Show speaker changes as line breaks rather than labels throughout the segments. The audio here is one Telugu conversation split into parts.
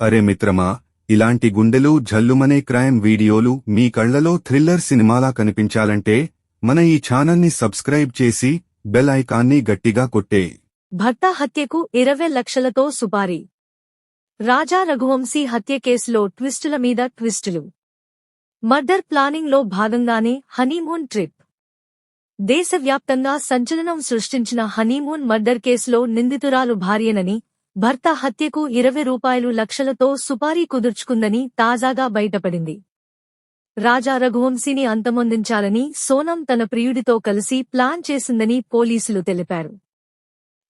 అరే మిత్రమా ఇలాంటి గుండెలు జల్లుమనే క్రైమ్ వీడియోలు మీ కళ్ళలో థ్రిల్లర్ సినిమాలా కనిపించాలంటే మన ఈ ఛానల్ని సబ్స్క్రైబ్ చేసి బెల్ ఐకాన్ని గట్టిగా కొట్టే.
భర్త హత్యకు ఇరవై లక్షలతో సుపారీ. రాజా రఘువంశీ హత్య కేసులో ట్విస్టుల మీద ట్విస్టులు. మర్డర్ ప్లానింగ్లో భాగంగానే హనీమూన్ ట్రిప్. దేశవ్యాప్తంగా సంచలనం సృష్టించిన హనీమూన్ మర్డర్ కేసులో నిందితురాలు భార్యనని భర్త హత్యకు ఇరవై రూపాయలు లక్షలతో సుపారీ కుదుర్చుకుందని తాజాగా బయటపడింది. రాజా రఘువంశీని అంతమొందించాలని సోనం తన ప్రియుడితో కలిసి ప్లాన్ చేసిందని పోలీసులు తెలిపారు.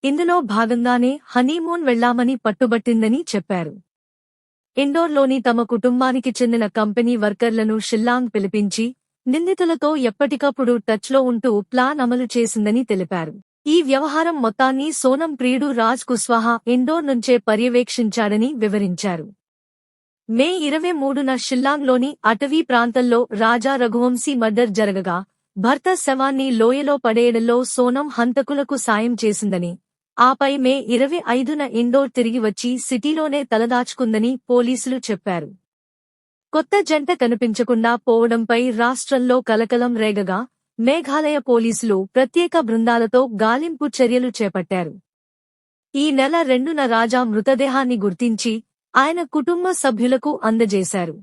ఇందులో భాగంగానే హనీమూన్ వెళ్ళామని పట్టుబట్టిందని చెప్పారు. ఇండోర్లోని తమ కుటుంబానికి చెందిన కంపెనీ వర్కర్లను షిల్లాంగ్ పిలిపించి నిందితులతో ఎప్పటికప్పుడు టచ్లో ఉంటూ ప్లాన్ అమలు చేసిందని తెలిపారు. ఈ వ్యవహారం మొత్తాన్ని సోనం ప్రియుడు రాజ్ కుస్వాహా ఇండోర్ నుంచే పర్యవేక్షించాడని వివరించారు. మే ఇరవై మూడున షిల్లాంగ్లోని అటవీ ప్రాంతంలో రాజా రఘువంశీ మర్డర్ జరగగా భర్త శవాన్ని లోయలో పడేయడంలో సోనం హంతకులకు సాయం చేసిందని ఆపై మే ఇరవై ఐదున ఇండోర్ తిరిగి వచ్చి సిటీలోనే తలదాచుకుందని పోలీసులు చెప్పారు. కొత్త జంట కనిపించకుండా పోవడంపై రాష్ట్రంలో కలకలం రేగగా మేఘాలయ పోలీసులు ప్రత్యేక బృందాలతో గాలింపు చర్యలు చేపట్టారు. ఈ నెల రెండున రాజా మృతదేహాన్ని గుర్తించి ఆయన కుటుంబ సభ్యులకు అందజేశారు.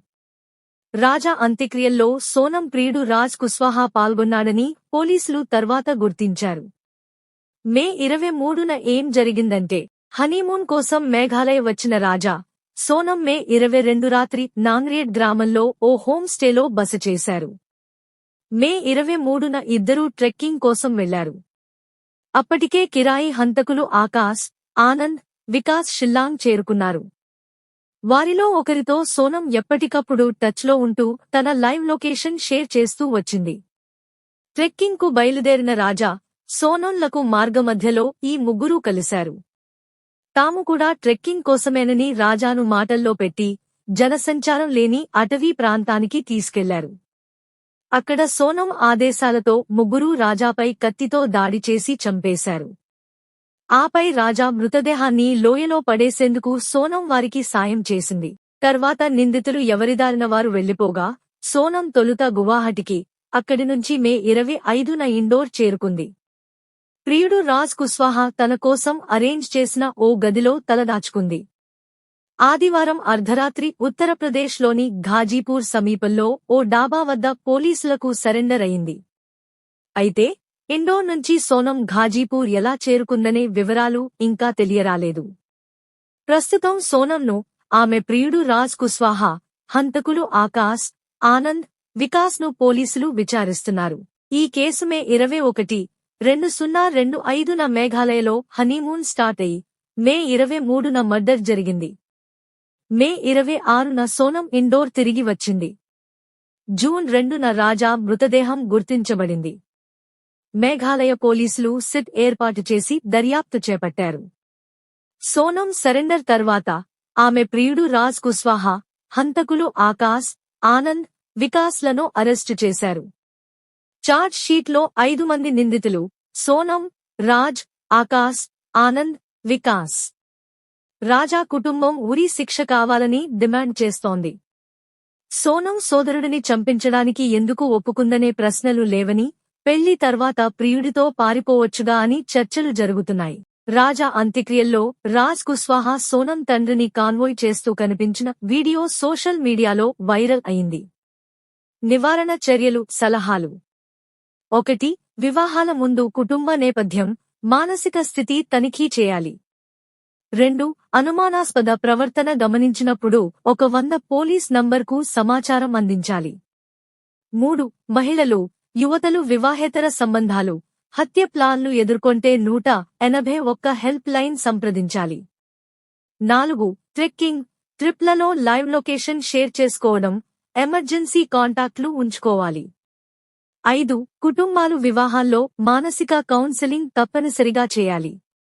రాజా అంత్యక్రియల్లో సోనం ప్రియుడు రాజ్ కుస్వాహా పాల్గొన్నాడని పోలీసులు తర్వాత గుర్తించారు. మే ఇరవై మూడున ఏం జరిగిందంటే హనీమూన్ కోసం మేఘాలయ వచ్చిన రాజా సోనం మే ఇరవై రెండు రాత్రి నాంగ్రేడ్ గ్రామంలో ఓ హోమ్ స్టేలో బస చేశారు. మే ఇరవై మూడున ఇద్దరూ ట్రెక్కింగ్ కోసం వెళ్ళారు అప్పటికే కిరాయి హంతకులు ఆకాశ్ ఆనంద్ వికాస్ షిల్లాంగ్ చేరుకున్నారు. వారిలో ఒకరితో సోనం ఎప్పటికప్పుడు టచ్లో ఉంటూ తన లైవ్ లొకేషన్ షేర్ చేస్తూ వచ్చింది. ట్రెక్కింగ్కు బయలుదేరిన రాజా సోనంలకు మార్గమధ్యలో ఈ ముగ్గురూ కలిశారు. తాము కూడా ట్రెక్కింగ్ కోసమేనని రాజాను మాటల్లో పెట్టి జనసంచారం లేని అటవీ ప్రాంతానికి తీసుకెళ్ళారు. అక్కడ సోనం ఆదేశాలతో ముగ్గురూ రాజాపై కత్తితో దాడి చేసి చంపేశారు. ఆపై రాజా మృతదేహాన్ని లోయలో పడేసేందుకు సోనం వారికి సాయం చేసింది. తర్వాత నిందితులు ఎవరిదారిన వారు వెళ్ళిపోగా సోనం తొలుత గువాహటికి అక్కడి నుంచి మే ఇరవై ఐదున ఇండోర్ చేరుకుంది. ప్రియుడు రాజ్ కుస్వాహా తన కోసం అరేంజ్ చేసిన ఓ గదిలో తలదాచుకుంది. ఆదివారం అర్ధరాత్రి ఉత్తరప్రదేశ్లోని ఘాజీపూర్ సమీపంలో ఓ డాబా వద్ద పోలీసులకు సరెండర్ అయింది. అయితే ఇండోర్ నుంచి సోనం ఘాజీపూర్ ఎలా చేరుకుందనే వివరాలు ఇంకా తెలియరాలేదు. ప్రస్తుతం సోనంను ఆమె ప్రియుడు రాజ్ కుస్వాహా హంతకులు ఆకాశ్ ఆనంద్ వికాస్ను పోలీసులు విచారిస్తున్నారు. ఈ కేసు మే ఇరవై ఒకటి రెండు సున్నా రెండు ఐదున మేఘాలయలో హనీమూన్ స్టార్ట్ అయి మే ఇరవై మూడున మర్డర్ జరిగింది. మే ఇరవై ఆరున సోనం ఇండోర్ తిరిగి వచ్చింది. జూన్ రెండున రాజా మృతదేహం గుర్తించబడింది. మేఘాలయ పోలీసులు సిట్ ఏర్పాటు చేసి దర్యాప్తు చేపట్టారు. సోనం సరెండర్ తర్వాత ఆమె ప్రియుడు రాజ్ కుస్వాహా హంతకులు ఆకాశ్ ఆనంద్ వికాస్లను అరెస్టు చేశారు. చార్జ్ షీట్లో ఐదు మంది నిందితులు సోనం రాజ్ ఆకాశ్ ఆనంద్ వికాస్. రాజా కుటుంబం ఉరి శిక్ష కావాలని డిమాండ్ చేస్తోంది. సోనం సోదరుడిని చంపించడానికి ఎందుకు ఒప్పుకుందనే ప్రశ్నలు లేవని పెళ్ళి తర్వాత ప్రియుడితో పారిపోవచ్చుగా అని చర్చలు జరుగుతున్నాయి. రాజా అంత్యక్రియల్లో రాజ్ కుస్వాహా సోనం తండ్రిని కాన్వోయ్ చేస్తూ కనిపించిన వీడియో సోషల్ మీడియాలో వైరల్ అయింది. నివారణ చర్యలు సలహాలు. ఒకటి వివాహాల ముందు కుటుంబ నేపథ్యం మానసిక స్థితి తనిఖీ చేయాలి. రెండు అనుమానాస్పద ప్రవర్తన గమనించినప్పుడు ఒక వంద పోలీస్ నంబర్కు సమాచారం అందించాలి. మూడు మహిళలు యువతలు వివాహేతర సంబంధాలు హత్య ప్లాన్లు ఎదుర్కొంటే నూట ఎనభై ఒక్క హెల్ప్ లైన్ సంప్రదించాలి. నాలుగు ట్రెక్కింగ్ ట్రిప్లలో లైవ్ లొకేషన్ షేర్ చేసుకోవడం ఎమర్జెన్సీ కాంటాక్ట్లు ఉంచుకోవాలి. ఐదు కుటుంబాలు వివాహాల్లో మానసిక కౌన్సెలింగ్ తప్పనిసరిగా చేయాలి.